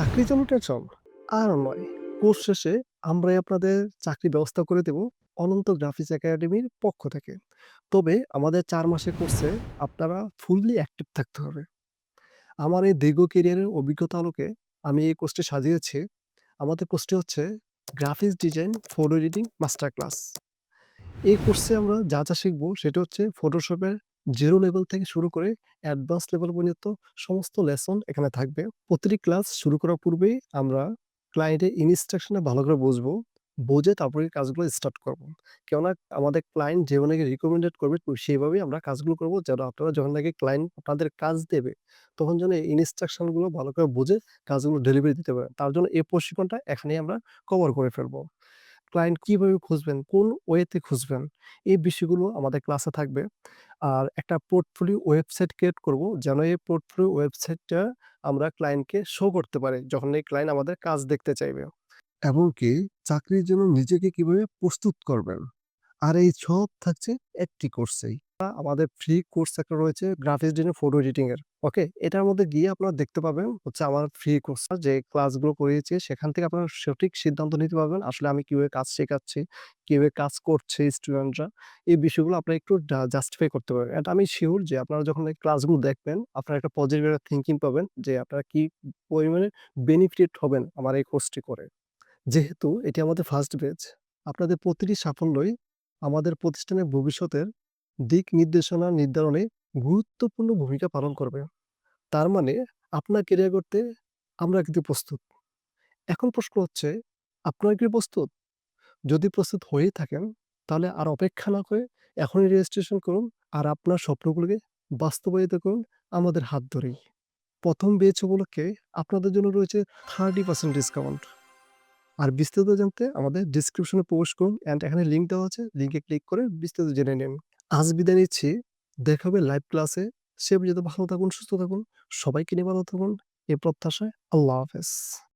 চাকরির জন্য টেনশন? আর নয়। কোর্স শেষে আমরাই আপনাদের চাকরির ব্যবস্থা করে দেব অনন্ত গ্রাফিক্স একাডেমির পক্ষ থেকে। তবে আমাদের চার মাসের কোর্সে আপনারা ফুললি অ্যাক্টিভ থাকতে হবে। আমার এই দীর্ঘ ক্যারিয়ারের অভিজ্ঞতা আলোকে আমি এই কোর্সটি সাজিয়েছি। আমাদের কোর্সটি হচ্ছে graphics design, photo editing master class. এই কোর্সে আমরা যা, যা শিখব সেটা হচ্ছে ফটোশপের 0 লেভেল থেকে শুরু করে অ্যাডভান্স লেভেল পর্যন্ত সমস্ত লেসন এখানে থাকবে। প্রতিটি ক্লাস শুরু করার পূর্বেই আমরা ক্লায়েন্টের ইনস্ট্রাকশনটা ভালো করে বুঝব। বুঝে তারপরে কাজগুলো স্টার্ট করব। কেননা আমাদের ক্লায়েন্ট যেভাবে রিকমেন্ডেড করবে তো সেভাবেই আমরা কাজগুলো করব যেন আপনারা যখন নাকি ক্লায়েন্ট আপনাদের কাজ দেবে, তখন যেন এই ইনস্ট্রাকশনগুলো ভালো করে বুঝে কাজগুলো ডেলিভারি দিতে পারেন। তার জন্য এই প্রশিক্ষণটা এখানেই আমরা কভার করে ফেলব। ক্লায়েন্ট কীভাবে খুঁজবেন, কোন ওয়েতে খুঁজবেন, এই বিষয়গুলো আমাদের ক্লাসে থাকবে। আর একটা পোর্টফোলিও ওয়েবসাইট ক্রিয়েট করব যেন এই পোর্টফোলিও ওয়েবসাইটটা আমরা ক্লায়েন্টকে শো করতে পারি যখন এই ক্লায়েন্ট আমাদের কাজ দেখতে চাইবে। এমনকি চাকরির জন্য নিজেকে কীভাবে প্রস্তুত করবেন। আর এই সব থাকছে একটি কোর্সেই। আমাদের ফ্রি কোর্স একটা রয়েছে গ্রাফিক্স ডিজাইন, ফটো এডিটিং এর। ওকে? এটার মধ্যে গিয়ে আপনারা দেখতে পাবেন হচ্ছে আমার ফ্রি কোর্সটা যে ক্লাসগুলো করিয়েছি সেখান থেকে আপনারা সঠিক সিদ্ধান্ত নিতে পারবেন। আসলে আমি কীভাবে কাজ শেখাচ্ছি, কীভাবে কাজ করছে স্টুডেন্টরা। এই বিষয়গুলো আপনারা একটু জাস্টিফাই করতে পারবেন। অ্যান্ড আমি শিওর যে আপনারা যখন এই ক্লাসগুলো দেখবেন আপনারা একটা পজিটিভ একটা থিংকিং পাবেন যে আপনারা কি পরিমাণে বেনিফিট হবেন আমার এই কোর্সটি করে। যেহেতু এটি আমাদের ফার্স্ট ব্যাচ, আপনাদের প্রতিটি সাফল্যই আমাদের প্রতিষ্ঠানের ভবিষ্যতের দিক নির্দেশনা নির্ধারণে গুরুত্বপূর্ণ ভূমিকা পালন করবে। তার মানে আপনার ক্যারিয়ার করতে আমরা কিন্তু প্রস্তুত। এখন প্রশ্ন হচ্ছে, আপনার কি প্রস্তুত? যদি প্রস্তুত হয়েই থাকেন, তাহলে আর অপেক্ষা না করে এখনই রেজিস্ট্রেশন করুন আর আপনার স্বপ্নগুলোকে বাস্তবায়িত করুন আমাদের হাত ধরেই। প্রথম বেচ উপলক্ষে আপনাদের জন্য রয়েছে 30% ডিসকাউন্ট। আর বিস্তারিত জানতে আমাদের ডিসক্রিপশনে প্রবেশ করুন অ্যান্ড এখানে লিঙ্ক দেওয়া আছে। লিঙ্কে ক্লিক করে বিস্তারিত জেনে নিন। আজ বিদায় নিচ্ছি। দেখা হবে লাইভ ক্লাসে। সে পর্যন্ত ভালো থাকুন, সুস্থ থাকুন। সবাইকে নিয়ে ভালো থাকুন। এ প্রত্যাশায় আল্লাহ হাফেজ।